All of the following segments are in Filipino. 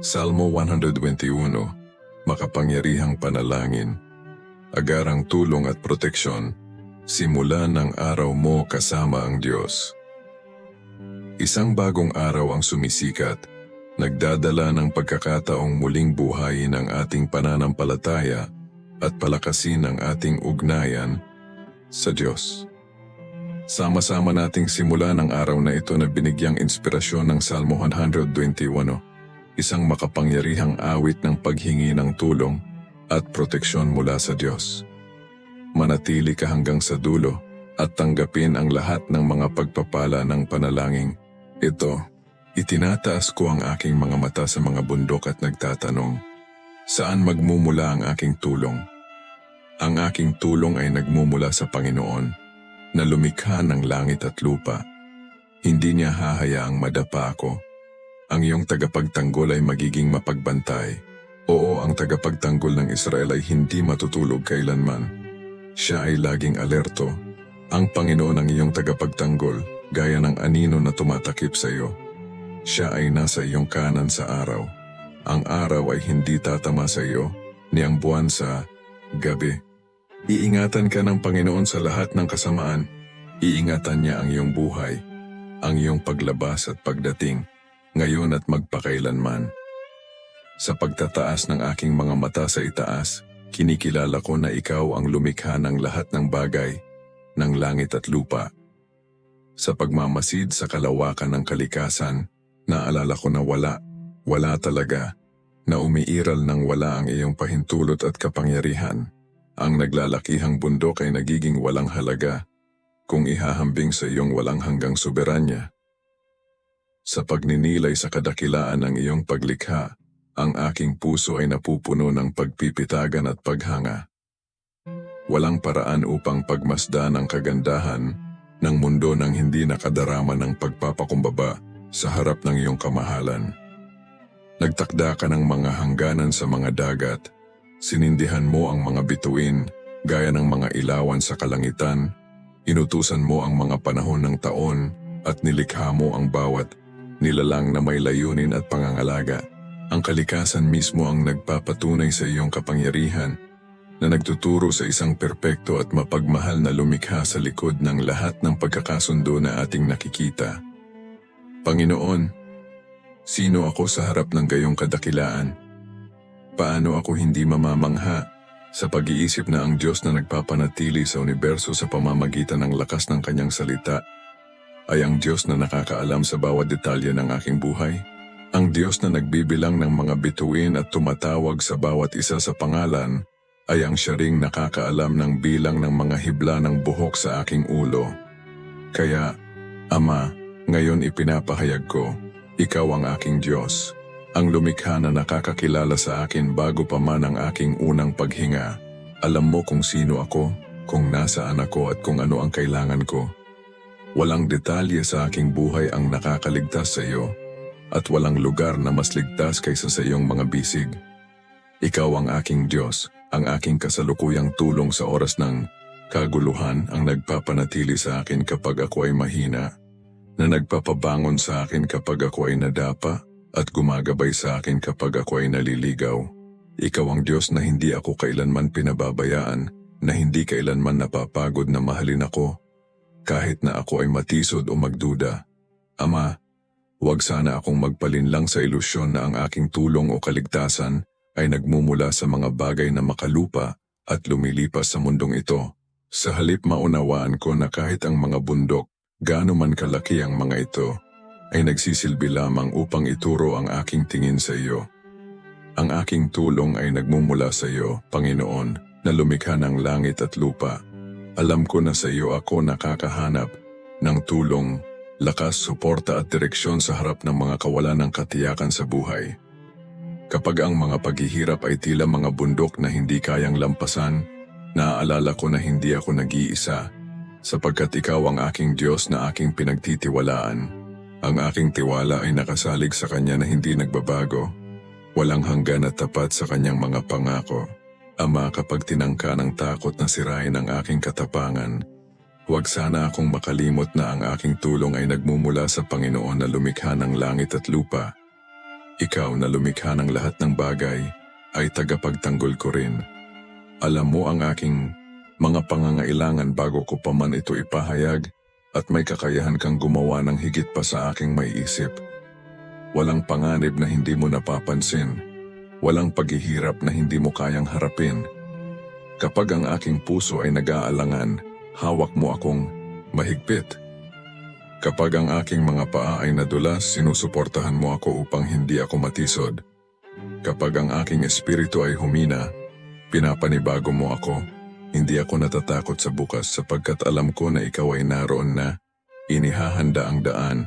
Salmo 121, Makapangyarihang panalangin, agarang tulong at proteksyon, simula ng araw mo kasama ang Diyos. Isang bagong araw ang sumisikat, nagdadala ng pagkakataong muling buhayin ang ating pananampalataya at palakasin ang ating ugnayan sa Diyos. Sama-sama nating simulan ang araw na ito na binigyang inspirasyon ng Salmo 121, isang makapangyarihang awit ng paghingi ng tulong at proteksyon mula sa Diyos. Manatili ka hanggang sa dulo at tanggapin ang lahat ng mga pagpapala ng panalangin. Ito, itinataas ko ang aking mga mata sa mga bundok at nagtatanong, saan magmumula ang aking tulong? Ang aking tulong ay nagmumula sa Panginoon na lumikha ng langit at lupa. Hindi niya hahayaang madapa ako. Ang iyong tagapagtanggol ay magiging mapagbantay. Oo, ang tagapagtanggol ng Israel ay hindi matutulog kailanman. Siya ay laging alerto. Ang Panginoon ang iyong tagapagtanggol, gaya ng anino na tumatakip sa iyo. Siya ay nasa iyong kanan sa araw. Ang araw ay hindi tatama sa iyo, ni ang buwan sa gabi. Iingatan ka ng Panginoon sa lahat ng kasamaan. Iingatan niya ang iyong buhay, ang iyong paglabas at pagdating, ngayon at magpakailanman. Sa pagtataas ng aking mga mata sa itaas, kinikilala ko na ikaw ang lumikha ng lahat ng bagay, ng langit at lupa. Sa pagmamasid sa kalawakan ng kalikasan, naalala ko na wala, wala talaga, na umiiral ng wala ang iyong pahintulot at kapangyarihan. Ang naglalakihang bundok ay nagiging walang halaga kung ihahambing sa iyong walang hanggang soberanya. Sa pagninilay sa kadakilaan ng iyong paglikha, ang aking puso ay napupuno ng pagpipitagan at paghanga. Walang paraan upang pagmasdan ang kagandahan ng mundo nang hindi nakadarama ng pagpapakumbaba sa harap ng iyong kamahalan. Nagtakda ka ng mga hangganan sa mga dagat Sinindihan mo ang mga bituin gaya ng mga ilawan sa kalangitan. Inutusan mo ang mga panahon ng taon at nilikha mo ang bawat nilalang na may layunin at pangangalaga. Ang kalikasan mismo ang nagpapatunay sa iyong kapangyarihan na nagtuturo sa isang perpekto at mapagmahal na lumikha sa likod ng lahat ng pagkakasundo na ating nakikita. Panginoon, sino ako sa harap ng gayong kadakilaan? Paano ako hindi mamamangha sa pag-iisip na ang Diyos na nagpapanatili sa universo sa pamamagitan ng lakas ng kanyang salita ay ang Diyos na nakakaalam sa bawat detalye ng aking buhay? Ang Diyos na nagbibilang ng mga bituin at tumatawag sa bawat isa sa pangalan ay ang siya ring nakakaalam ng bilang ng mga hibla ng buhok sa aking ulo. Kaya, Ama, ngayon ipinapahayag ko, Ikaw ang aking Diyos ang lumikha na nakakakilala sa akin bago pa man ang aking unang paghinga. Alam mo kung sino ako, kung nasaan ako at kung ano ang kailangan ko. Walang detalye sa aking buhay ang nakakaligtas sa iyo at walang lugar na mas ligtas kaysa sa iyong mga bisig. Ikaw ang aking Diyos, ang aking kasalukuyang tulong sa oras ng kaguluhan ang nagpapanatili sa akin kapag ako ay mahina, na nagpapabangon sa akin kapag ako ay nadapa, at gumagabay sa akin kapag ako ay naliligaw. Ikaw ang Diyos na hindi ako kailanman pinababayaan, na hindi kailanman napapagod na mahalin ako, kahit na ako ay matisod o magduda. Ama, huwag sana akong magpalinlang sa ilusyon na ang aking tulong o kaligtasan ay nagmumula sa mga bagay na makalupa at lumilipas sa mundong ito. Sa halip maunawaan ko na kahit ang mga bundok, gaano man kalaki ang mga ito, ay nagsisilbi lamang upang ituro ang aking tingin sa iyo. Ang aking tulong ay nagmumula sa iyo, Panginoon, na lumikha ng langit at lupa. Alam ko na sa iyo ako nakakahanap ng tulong, lakas, suporta at direksyon sa harap ng mga kawalan ng katiyakan sa buhay. Kapag ang mga paghihirap ay tila mga bundok na hindi kayang lampasan, naaalala ko na hindi ako nag-iisa, sapagkat ikaw ang aking Diyos na aking pinagtitiwalaan. Ang aking tiwala ay nakasalig sa kanya na hindi nagbabago. Walang hanggan at tapat sa kanyang mga pangako. Ama kapag tinangka ng takot na sirain ang aking katapangan, huwag sana akong makalimot na ang aking tulong ay nagmumula sa Panginoon na lumikha ng langit at lupa. Ikaw na lumikha ng lahat ng bagay ay tagapagtanggol ko rin. Alam mo ang aking mga pangangailangan bago ko pa man ito ipahayag at may kakayahan kang gumawa ng higit pa sa aking may isip. Walang panganib na hindi mo napapansin. Walang paghihirap na hindi mo kayang harapin. Kapag ang aking puso ay nag-aalangan, hawak mo akong mahigpit. Kapag ang aking mga paa ay nadulas, sinusuportahan mo ako upang hindi ako matisod. Kapag ang aking espiritu ay humina, pinapanibago mo ako. Hindi ako natatakot sa bukas sapagkat alam ko na ikaw ay naroon na. Inihahanda ang daan,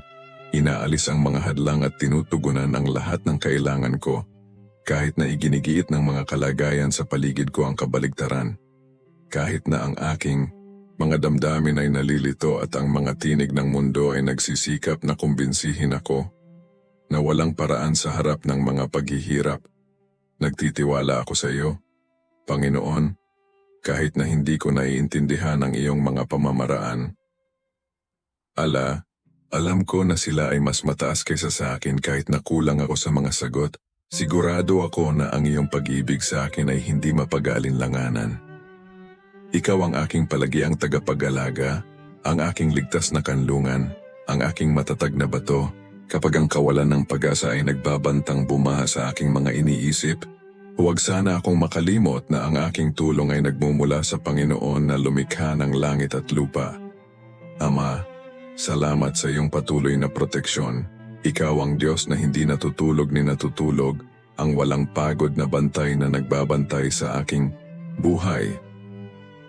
inaalis ang mga hadlang at tinutugunan ang lahat ng kailangan ko. Kahit na iginigiit ng mga kalagayan sa paligid ko ang kabaligtaran. Kahit na ang aking mga damdamin ay nalilito at ang mga tinig ng mundo ay nagsisikap na kumbinsihin ako na walang paraan sa harap ng mga paghihirap. Nagtitiwala ako sa iyo, Panginoon, kahit na hindi ko naiintindihan ang iyong mga pamamaraan. Ala, alam ko na sila ay mas mataas kaysa sa akin kahit na kulang ako sa mga sagot. Sigurado ako na ang iyong pag-ibig sa akin ay hindi mapag-aalinlanganan. Ikaw ang aking palagiang tagapag-alaga, ang aking ligtas na kanlungan, ang aking matatag na bato, kapag ang kawalan ng pag-asa ay nagbabantang bumaha sa aking mga iniisip, huwag sana akong makalimot na ang aking tulong ay nagmumula sa Panginoon na lumikha ng langit at lupa. Ama, salamat sa iyong patuloy na proteksyon. Ikaw ang Diyos na hindi natutulog ni natutulog, ang walang pagod na bantay na nagbabantay sa aking buhay.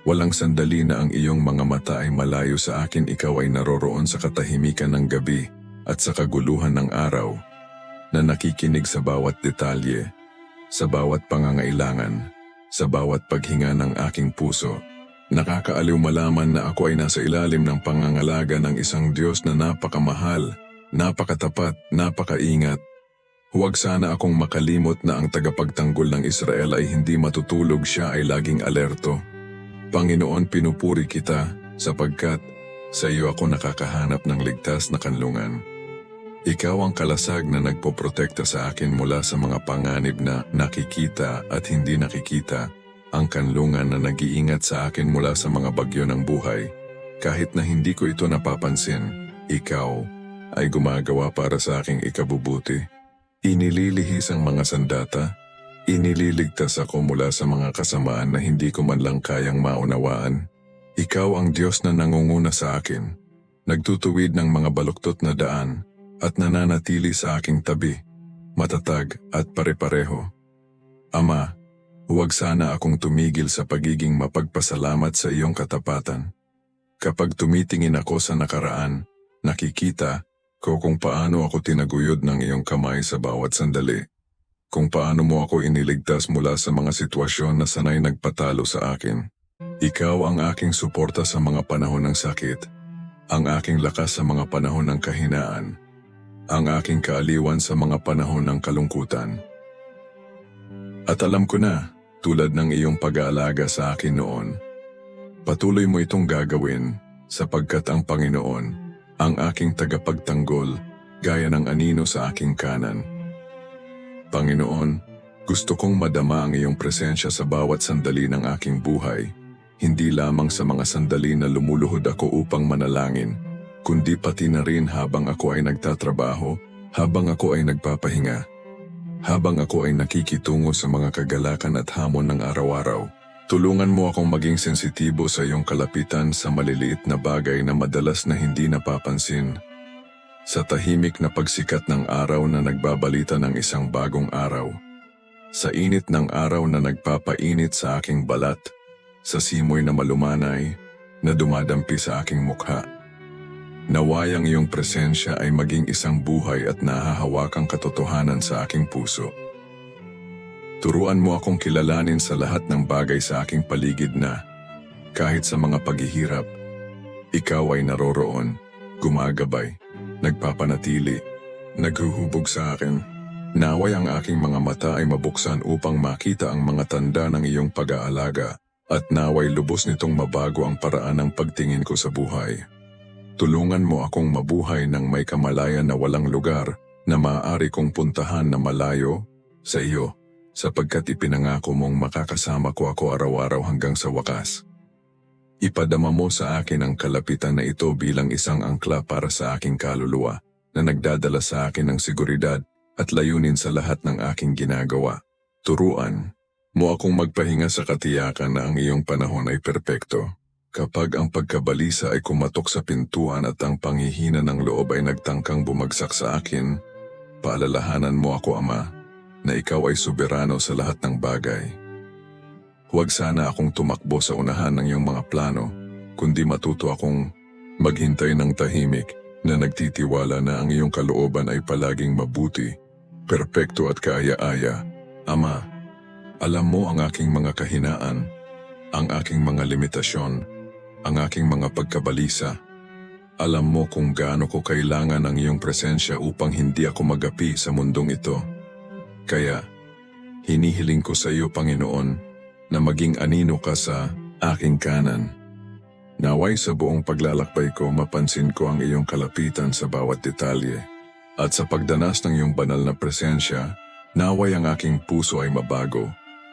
Walang sandali na ang iyong mga mata ay malayo sa akin, ikaw ay naroroon sa katahimikan ng gabi at sa kaguluhan ng araw, na nakikinig sa bawat detalye, sa bawat pangangailangan, sa bawat paghinga ng aking puso. Nakakaaliw malaman na ako ay nasa ilalim ng pangangalaga ng isang Diyos na napakamahal, napakatapat, napakaingat. Huwag sana akong makalimot na ang tagapagtanggol ng Israel ay hindi matutulog siya ay laging alerto. Panginoon, pinupuri kita sapagkat sa iyo ako nakakahanap ng ligtas na kanlungan. Ikaw ang kalasag na nagpoprotekta sa akin mula sa mga panganib na nakikita at hindi nakikita, ang kanlungan na nag-iingat sa akin mula sa mga bagyo ng buhay. Kahit na hindi ko ito napapansin, ikaw ay gumagawa para sa aking ikabubuti. Inililihis ang mga sandata, inililigtas ako mula sa mga kasamaan na hindi ko man lang kayang maunawaan. Ikaw ang Diyos na nangunguna sa akin, nagtutuwid ng mga baluktot na daan, at nananatili sa aking tabi, matatag at pare-pareho. Ama, huwag sana akong tumigil sa pagiging mapagpasalamat sa iyong katapatan. Kapag tumitingin ako sa nakaraan, nakikita ko kung paano ako tinaguyod ng iyong kamay sa bawat sandali. Kung paano mo ako iniligtas mula sa mga sitwasyon na sanay nagpatalo sa akin. Ikaw ang aking suporta sa mga panahon ng sakit, ang aking lakas sa mga panahon ng kahinaan, ang aking kaaliwan sa mga panahon ng kalungkutan. At alam ko na, tulad ng iyong pag-aalaga sa akin noon, patuloy mo itong gagawin sapagkat ang Panginoon, ang aking tagapagtanggol, gaya ng anino sa aking kanan. Panginoon, gusto kong madama ang iyong presensya sa bawat sandali ng aking buhay, hindi lamang sa mga sandali na lumuluhod ako upang manalangin, kundi pati na rin habang ako ay nagtatrabaho, habang ako ay nagpapahinga, habang ako ay nakikitungo sa mga kagalakan at hamon ng araw-araw. Tulungan mo akong maging sensitibo sa iyong kalapitan sa maliliit na bagay na madalas na hindi napapansin. Sa tahimik na pagsikat ng araw na nagbabalita ng isang bagong araw. Sa init ng araw na nagpapainit sa aking balat. Sa simoy na malumanay na dumadampi sa aking mukha. Nawayang iyong presensya ay maging isang buhay at nahahawakang katotohanan sa aking puso. Turuan mo akong kilalanin sa lahat ng bagay sa aking paligid na, kahit sa mga paghihirap, ikaw ay naroroon, gumagabay, nagpapanatili, naghuhubog sa akin. Naway ang aking mga mata ay mabuksan upang makita ang mga tanda ng iyong pag-aalaga at naway lubos nitong mabago ang paraan ng pagtingin ko sa buhay. Tulungan mo akong mabuhay ng may kamalayan na walang lugar na maaari kong puntahan na malayo sa iyo sapagkat ipinangako mong makakasama ko ako araw-araw hanggang sa wakas. Ipadama mo sa akin ang kalapitan na ito bilang isang angkla para sa aking kaluluwa na nagdadala sa akin ng seguridad at layunin sa lahat ng aking ginagawa. Turuan mo akong magpahinga sa katiyakan na ang iyong panahon ay perpekto. Kapag ang pagkabalisa ay kumatok sa pintuan at ang panghihina ng loob ay nagtangkang bumagsak sa akin, paalalahanan mo ako, Ama, na ikaw ay soberano sa lahat ng bagay. Huwag sana akong tumakbo sa unahan ng iyong mga plano, kundi matuto akong maghintay ng tahimik na nagtitiwala na ang iyong kalooban ay palaging mabuti, perpekto at kaaya-aya. Ama, alam mo ang aking mga kahinaan, ang aking mga limitasyon, ang aking mga pagkabalisa. Alam mo kung gaano ko kailangan ang iyong presensya upang hindi ako magapi sa mundong ito. Kaya, hinihiling ko sa iyo, Panginoon, na maging anino ka sa aking kanan. Naway sa buong paglalakbay ko mapansin ko ang iyong kalapitan sa bawat detalye. At sa pagdanas ng iyong banal na presensya, naway ang aking puso ay mabago.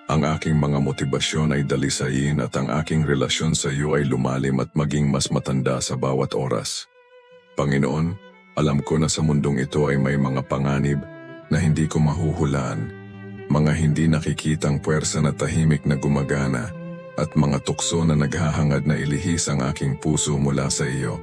Ang aking mga motibasyon ay dalisayin at ang aking relasyon sa iyo ay lumalim at maging mas matanda sa bawat oras. Panginoon, alam ko na sa mundong ito ay may mga panganib na hindi ko mahuhulaan, mga hindi nakikitang puwersa na tahimik na gumagana at mga tukso na naghahangad na ilihis ang aking puso mula sa iyo.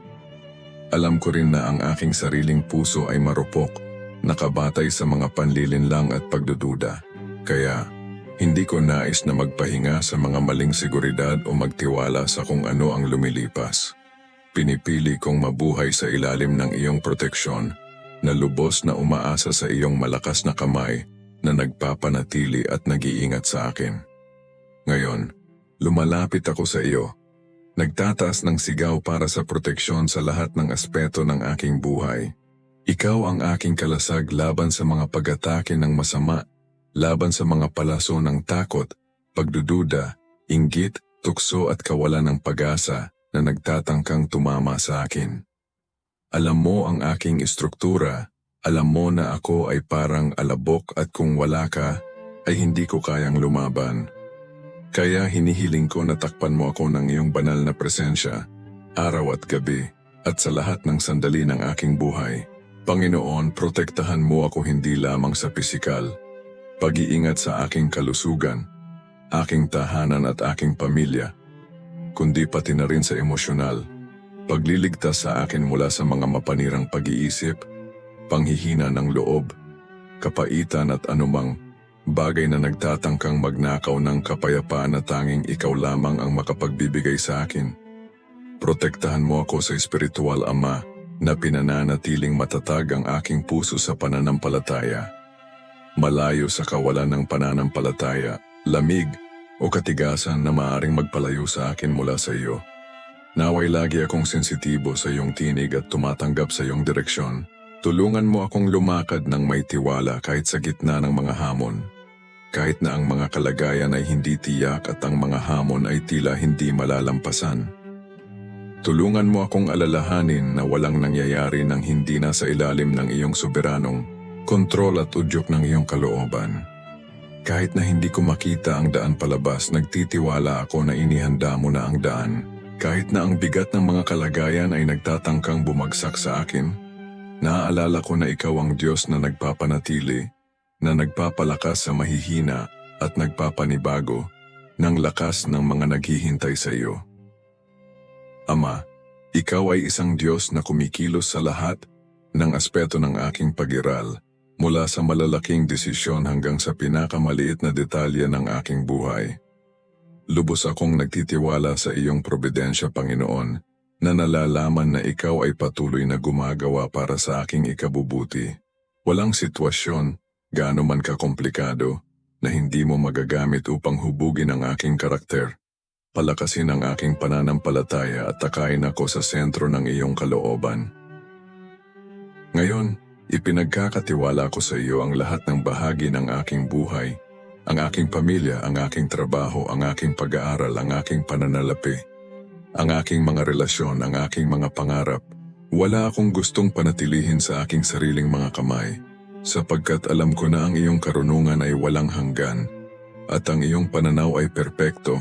Alam ko rin na ang aking sariling puso ay marupok, nakabatay sa mga panlilinlang at pagdududa. Kaya, hindi ko nais na magpahinga sa mga maling seguridad o magtiwala sa kung ano ang lumilipas. Pinipili kong mabuhay sa ilalim ng iyong proteksyon na lubos na umaasa sa iyong malakas na kamay na nagpapanatili at nag-iingat sa akin. Ngayon, lumalapit ako sa iyo. Nagtataas ng sigaw para sa proteksyon sa lahat ng aspeto ng aking buhay. Ikaw ang aking kalasag laban sa mga pag-atake ng masama laban sa mga palaso ng takot, pagdududa, inggit, tukso at kawalan ng pag-asa na nagtatangkang tumama sa akin. Alam mo ang aking istruktura, alam mo na ako ay parang alabok at kung wala ka, ay hindi ko kayang lumaban. Kaya hinihiling ko na takpan mo ako ng iyong banal na presensya, araw at gabi, at sa lahat ng sandali ng aking buhay. Panginoon, protektahan mo ako hindi lamang sa pisikal, pag-iingat sa aking kalusugan, aking tahanan at aking pamilya, kundi pati na rin sa emosyonal, pagliligtas sa akin mula sa mga mapanirang pag-iisip, panghihina ng loob, kapaitan at anumang bagay na nagtatangkang magnakaw ng kapayapaan na tanging ikaw lamang ang makapagbibigay sa akin. Protektahan mo ako sa espiritual ama na pinananatiling matatag ang aking puso sa pananampalataya malayo sa kawalan ng pananampalataya, lamig o katigasan na maaring magpalayo sa akin mula sa iyo. Naway lagi akong sensitibo sa iyong tinig at tumatanggap sa iyong direksyon. Tulungan mo akong lumakad ng may tiwala kahit sa gitna ng mga hamon. Kahit na ang mga kalagayan ay hindi tiyak at ang mga hamon ay tila hindi malalampasan. Tulungan mo akong alalahanin na walang nangyayari nang hindi na sa ilalim ng iyong soberanong kontrol at udyok ng iyong kalooban. Kahit na hindi ko makita ang daan palabas, nagtitiwala ako na inihanda mo na ang daan. Kahit na ang bigat ng mga kalagayan ay nagtatangkang bumagsak sa akin, naaalala ko na ikaw ang Diyos na nagpapanatili, na nagpapalakas sa mahihina at nagpapanibago ng lakas ng mga naghihintay sa iyo. Ama, ikaw ay isang Diyos na kumikilos sa lahat ng aspeto ng aking pagiral mula sa malalaking desisyon hanggang sa pinakamaliit na detalye ng aking buhay. Lubos akong nagtitiwala sa iyong probidensya, Panginoon, na nalalaman na ikaw ay patuloy na gumagawa para sa aking ikabubuti. Walang sitwasyon, gaano man kakomplikado, na hindi mo magagamit upang hubugin ang aking karakter. Palakasin ang aking pananampalataya at takayin ako sa sentro ng iyong kalooban. Ngayon, Ipinagkakatiwala ko sa iyo ang lahat ng bahagi ng aking buhay, ang aking pamilya, ang aking trabaho, ang aking pag-aaral, ang aking pananalapi, ang aking mga relasyon, ang aking mga pangarap. Wala akong gustong panatilihin sa aking sariling mga kamay, sapagkat alam ko na ang iyong karunungan ay walang hanggan at ang iyong pananaw ay perpekto,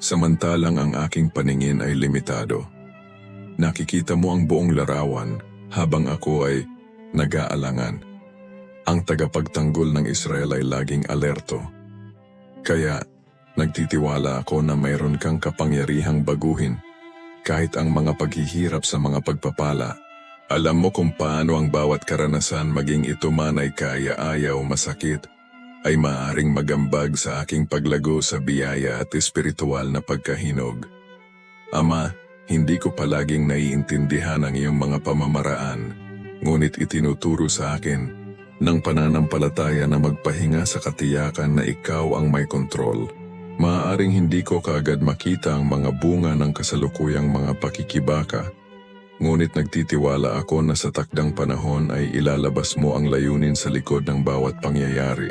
samantalang ang aking paningin ay limitado. Nakikita mo ang buong larawan habang ako ay nag-aalangan. Ang tagapagtanggol ng Israel ay laging alerto. Kaya nagtitiwala ako na mayroon kang kapangyarihang baguhin kahit ang mga paghihirap sa mga pagpapala. Alam mo kung paano ang bawat karanasan maging ito man ay kaya-ayaw masakit ay maaring magambag sa aking paglago sa biyaya at espiritual na pagkahinog. Ama, hindi ko palaging naiintindihan ang iyong mga pamamaraan, ngunit itinuturo sa akin ng pananampalataya na magpahinga sa katiyakan na ikaw ang may kontrol. Maaaring hindi ko kaagad makita ang mga bunga ng kasalukuyang mga pakikibaka, ngunit nagtitiwala ako na sa takdang panahon ay ilalabas mo ang layunin sa likod ng bawat pangyayari.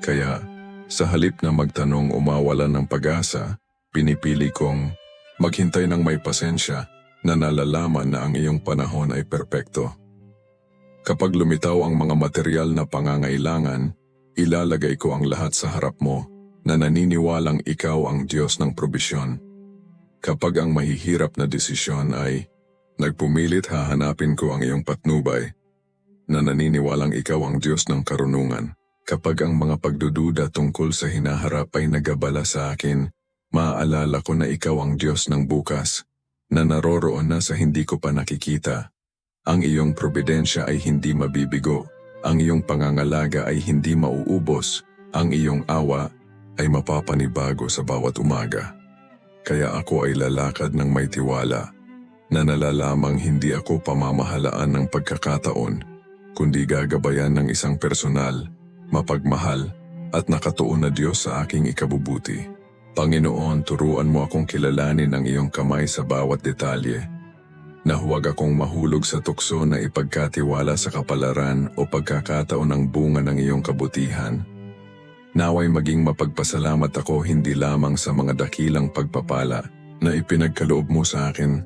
Kaya, sa halip na magtanong umawalan ng pag-asa, pinipili kong maghintay ng may pasensya na nalalaman na ang iyong panahon ay perpekto. Kapag lumitaw ang mga material na pangangailangan, ilalagay ko ang lahat sa harap mo na naniniwalang ikaw ang Diyos ng probisyon. Kapag ang mahihirap na desisyon ay nagpumilit hahanapin ko ang iyong patnubay na naniniwalang ikaw ang Diyos ng karunungan. Kapag ang mga pagdududa tungkol sa hinaharap ay nagabala sa akin, maaalala ko na ikaw ang Diyos ng bukas, na naroroon na sa hindi ko pa nakikita. Ang iyong probidensya ay hindi mabibigo, ang iyong pangangalaga ay hindi mauubos, ang iyong awa ay mapapanibago sa bawat umaga. Kaya ako ay lalakad ng may tiwala, na nalalamang hindi ako pamamahalaan ng pagkakataon, kundi gagabayan ng isang personal, mapagmahal, at nakatuon na Diyos sa aking ikabubuti. Panginoon, turuan mo akong kilalanin ang iyong kamay sa bawat detalye, na huwag akong mahulog sa tukso na ipagkatiwala sa kapalaran o pagkakataon ng bunga ng iyong kabutihan. Naway maging mapagpasalamat ako hindi lamang sa mga dakilang pagpapala na ipinagkaloob mo sa akin,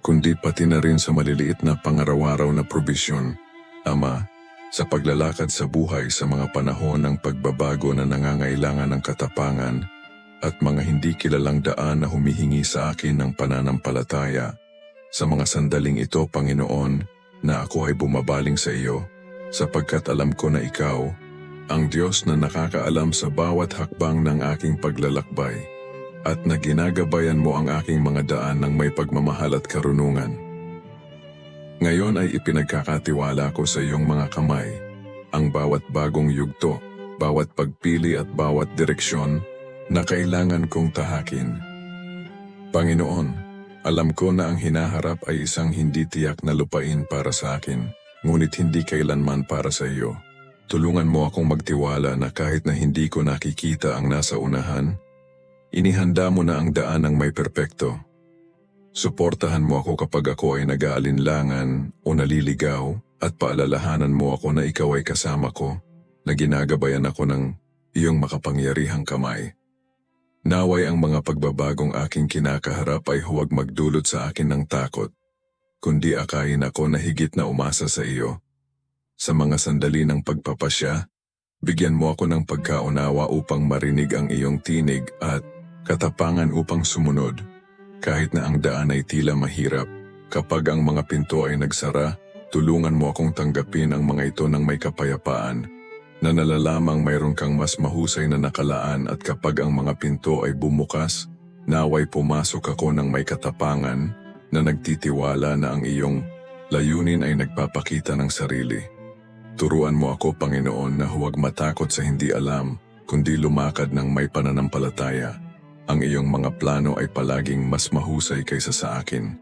kundi pati na rin sa maliliit na pangaraw-araw na probisyon. Ama, sa paglalakad sa buhay sa mga panahon ng pagbabago na nangangailangan ng katapangan at mga hindi kilalang daan na humihingi sa akin ng pananampalataya. Sa mga sandaling ito, Panginoon, na ako ay bumabaling sa iyo, sapagkat alam ko na ikaw, ang Diyos na nakakaalam sa bawat hakbang ng aking paglalakbay, at na ginagabayan mo ang aking mga daan ng may pagmamahal at karunungan. Ngayon ay ipinagkakatiwala ko sa iyong mga kamay, ang bawat bagong yugto, bawat pagpili at bawat direksyon na kailangan kong tahakin. Panginoon, alam ko na ang hinaharap ay isang hindi tiyak na lupain para sa akin, ngunit hindi kailanman para sa iyo. Tulungan mo akong magtiwala na kahit na hindi ko nakikita ang nasa unahan, inihanda mo na ang daan ng may perpekto. Suportahan mo ako kapag ako ay nag-aalinlangan o naliligaw at paalalahanan mo ako na ikaw ay kasama ko, na ginagabayan ako ng iyong makapangyarihang kamay. Naway ang mga pagbabagong aking kinakaharap ay huwag magdulot sa akin ng takot, kundi akayin ako na higit na umasa sa iyo. Sa mga sandali ng pagpapasya, bigyan mo ako ng pagkaunawa upang marinig ang iyong tinig at katapangan upang sumunod. Kahit na ang daan ay tila mahirap, kapag ang mga pinto ay nagsara, tulungan mo akong tanggapin ang mga ito ng may kapayapaan na nalalamang mayroon kang mas mahusay na nakalaan at kapag ang mga pinto ay bumukas, naway pumasok ako ng may katapangan na nagtitiwala na ang iyong layunin ay nagpapakita ng sarili. Turuan mo ako, Panginoon, na huwag matakot sa hindi alam, kundi lumakad ng may pananampalataya. Ang iyong mga plano ay palaging mas mahusay kaysa sa akin.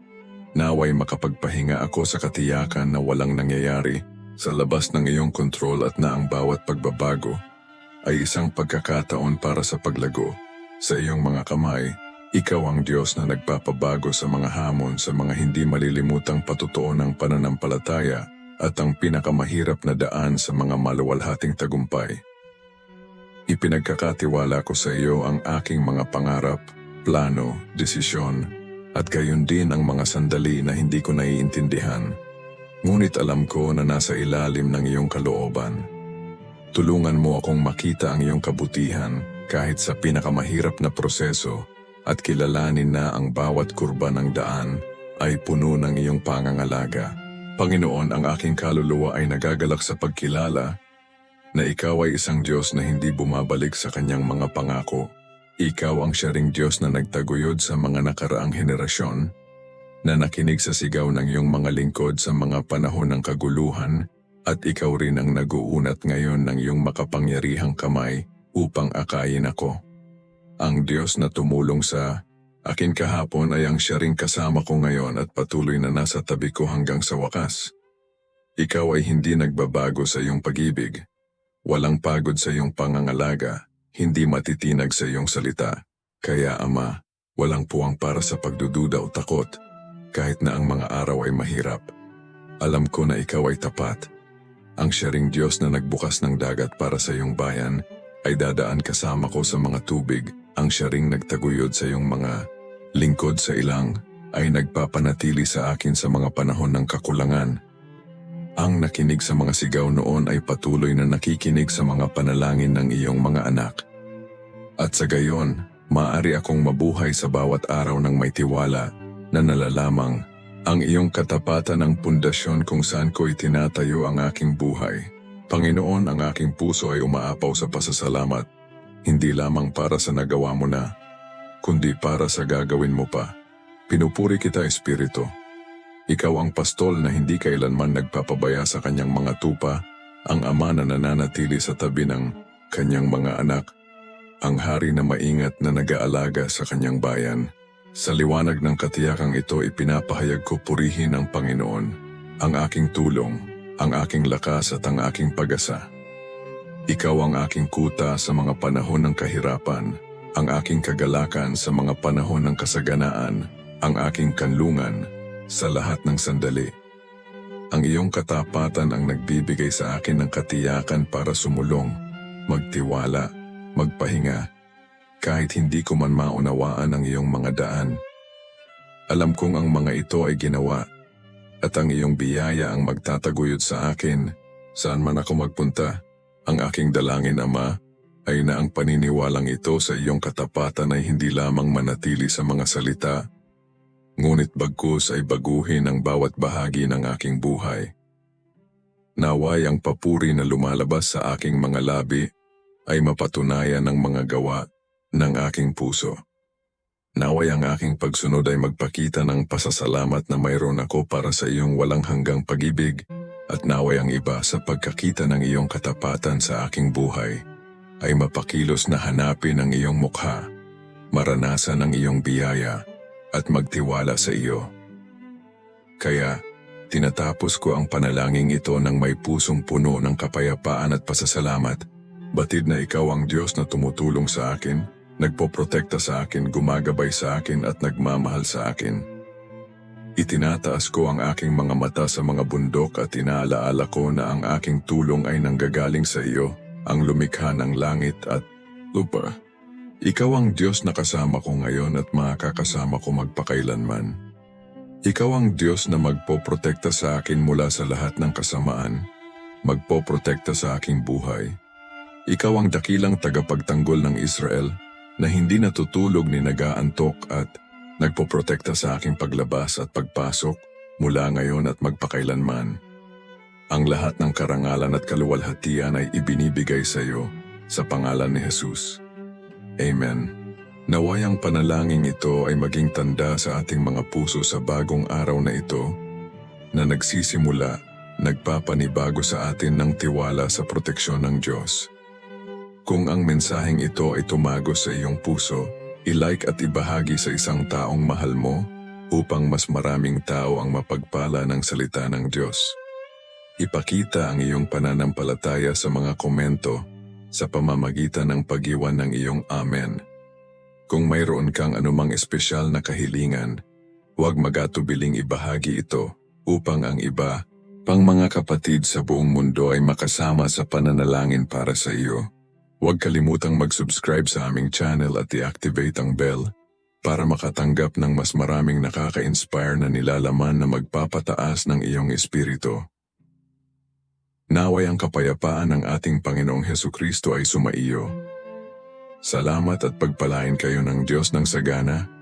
Naway makapagpahinga ako sa katiyakan na walang nangyayari sa labas ng iyong kontrol at na ang bawat pagbabago ay isang pagkakataon para sa paglago. Sa iyong mga kamay, ikaw ang Diyos na nagpapabago sa mga hamon sa mga hindi malilimutang patutuo ng pananampalataya at ang pinakamahirap na daan sa mga maluwalhating tagumpay. Ipinagkakatiwala ko sa iyo ang aking mga pangarap, plano, desisyon, at gayon din ang mga sandali na hindi ko naiintindihan. Ngunit alam ko na nasa ilalim ng iyong kalooban. Tulungan mo akong makita ang iyong kabutihan kahit sa pinakamahirap na proseso at kilalanin na ang bawat kurba ng daan ay puno ng iyong pangangalaga. Panginoon, ang aking kaluluwa ay nagagalak sa pagkilala na ikaw ay isang Diyos na hindi bumabalik sa kanyang mga pangako. Ikaw ang siya Diyos na nagtaguyod sa mga nakaraang henerasyon, na nakinig sa sigaw ng iyong mga lingkod sa mga panahon ng kaguluhan, at ikaw rin ang naguunat ngayon ng iyong makapangyarihang kamay upang akayin ako. Ang Diyos na tumulong sa akin kahapon ay ang siya ring kasama ko ngayon at patuloy na nasa tabi ko hanggang sa wakas. Ikaw ay hindi nagbabago sa iyong pag-ibig. Walang pagod sa iyong pangangalaga, hindi matitinag sa iyong salita. Kaya Ama, walang puwang para sa pagdududa o takot, kahit na ang mga araw ay mahirap. Alam ko na ikaw ay tapat. Ang siya ring Diyos na nagbukas ng dagat para sa iyong bayan, ay dadaan kasama ko sa mga tubig. Ang siya ring nagtaguyod sa iyong mga lingkod sa ilang, ay nagpapanatili sa akin sa mga panahon ng kakulangan. Ang nakinig sa mga sigaw noon ay patuloy na nakikinig sa mga panalangin ng iyong mga anak. At sa gayon, maaari akong mabuhay sa bawat araw ng may tiwala na nalalamang ang iyong katapatan ang pundasyon kung saan ko itinatayo ang aking buhay. Panginoon, ang aking puso ay umaapaw sa pasasalamat, hindi lamang para sa nagawa mo na, kundi para sa gagawin mo pa. Pinupuri kita, Espiritu. Ikaw ang pastol na hindi kailanman nagpapabaya sa kanyang mga tupa, ang ama na nananatili sa tabi ng kanyang mga anak, ang hari na maingat na nag-aalaga sa kanyang bayan. Sa liwanag ng katiyakang ito ipinapahayag ko purihin ang Panginoon, ang aking tulong, ang aking lakas at ang aking pag-asa. Ikaw ang aking kuta sa mga panahon ng kahirapan, ang aking kagalakan sa mga panahon ng kasaganaan, ang aking kanlungan sa lahat ng sandali. Ang iyong katapatan ang nagbibigay sa akin ng katiyakan para sumulong, magtiwala, magpahinga, kahit hindi ko man maunawaan ang iyong mga daan. Alam kong ang mga ito ay ginawa, at ang iyong biyaya ang magtataguyod sa akin, saan man ako magpunta. Ang aking dalangin, Ama, ay na ang paniniwalang ito sa iyong katapatan ay hindi lamang manatili sa mga salita, ngunit bagkus ay baguhin ang bawat bahagi ng aking buhay. Naway ang papuri na lumalabas sa aking mga labi ay mapatunayan ng mga gawa ng aking puso. Naway ang aking pagsunod ay magpakita ng pasasalamat na mayroon ako para sa iyong walang hanggang pag-ibig at naway ang iba sa pagkakita ng iyong katapatan sa aking buhay ay mapakilos na hanapin ang iyong mukha, maranasan ang iyong biyaya at magtiwala sa iyo. Kaya, tinatapos ko ang panalangin ito ng may pusong puno ng kapayapaan at pasasalamat, batid na ikaw ang Diyos na tumutulong sa akin, nagpoprotekta sa akin, gumagabay sa akin at nagmamahal sa akin. Itinataas ko ang aking mga mata sa mga bundok at inaalaala ko na ang aking tulong ay nanggagaling sa iyo, ang lumikha ng langit at lupa. Ikaw ang Diyos na kasama ko ngayon at makakasama ko magpakailanman. Ikaw ang Diyos na magpoprotekta sa akin mula sa lahat ng kasamaan, magpoprotekta sa aking buhay. Ikaw ang dakilang tagapagtanggol ng Israel na hindi natutulog ni nagaantok at nagpoprotekta sa aking paglabas at pagpasok mula ngayon at magpakailanman. Ang lahat ng karangalan at kaluwalhatian ay ibinibigay sa iyo sa pangalan ni Jesus. Amen. Naway ang panalangin ito ay maging tanda sa ating mga puso sa bagong araw na ito na nagsisimula, nagpapanibago sa atin ng tiwala sa proteksyon ng Diyos. Kung ang mensaheng ito ay tumago sa iyong puso, i-like at ibahagi sa isang taong mahal mo upang mas maraming tao ang mapagpala ng salita ng Diyos. Ipakita ang iyong pananampalataya sa mga komento sa pamamagitan ng pag-iwan ng iyong Amen. Kung mayroon kang anumang espesyal na kahilingan, huwag magatubiling ibahagi ito upang ang iba, pang mga kapatid sa buong mundo ay makasama sa pananalangin para sa iyo. Huwag kalimutang mag-subscribe sa aming channel at i-activate ang bell para makatanggap ng mas maraming nakaka-inspire na nilalaman na magpapataas ng iyong espiritu. Naway ang kapayapaan ng ating Panginoong Heso Kristo ay sumaiyo. Salamat at pagpalain kayo ng Diyos ng sagana